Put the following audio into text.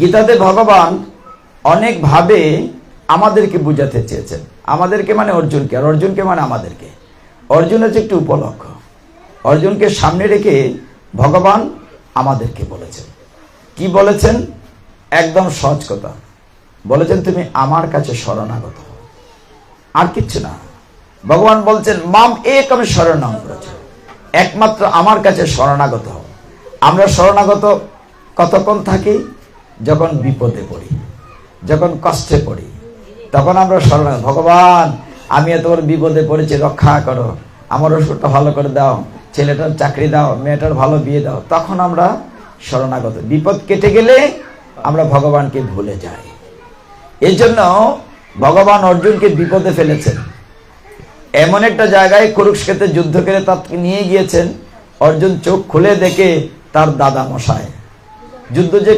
গীতাতে ভগবান অনেকভাবে আমাদেরকে বুঝাতে চেয়েছেন। আমাদেরকে মানে অর্জুনকে, আর অর্জুনকে মানে আমাদেরকে। অর্জুন হচ্ছে একটি উপলক্ষ। অর্জুনকে সামনে রেখে ভগবান আমাদেরকে বলেছেন। কি বলেছেন? একদম সহজ কথা। বলেছেন, তুমি আমার কাছে শরণাগত আর কিচ্ছু না। ভগবান বলছেন, মাম একম শরণাম। একমাত্র আমার কাছে শরণাগত আমরা শরণাগত কতক্ষণ থাকি? যখন বিপদে পড়ি, যখন কষ্টে পড়ি, তখন আমরা শরণাগত ভগবান, আমি বড় বিপদে পড়েছি, রক্ষা করো, আমার ওষুধটা ভালো করে দাও, ছেলেটার চাকরি দাও, মেয়েটার ভালো বিয়ে দাও। তখন আমরা শরণাগত। বিপদ কেটে গেলে আমরা ভগবানকে ভুলে যাই। এই জন্য ভগবান অর্জুনকে বিপদে ফেলেছেন। এমন একটা জায়গায় কুরুক্ষেত্রে যুদ্ধ করে তাকে নিয়ে গিয়েছেন। অর্জুন চোখ খুলে দেখে তার দাদা মশায় যুদ্ধ যে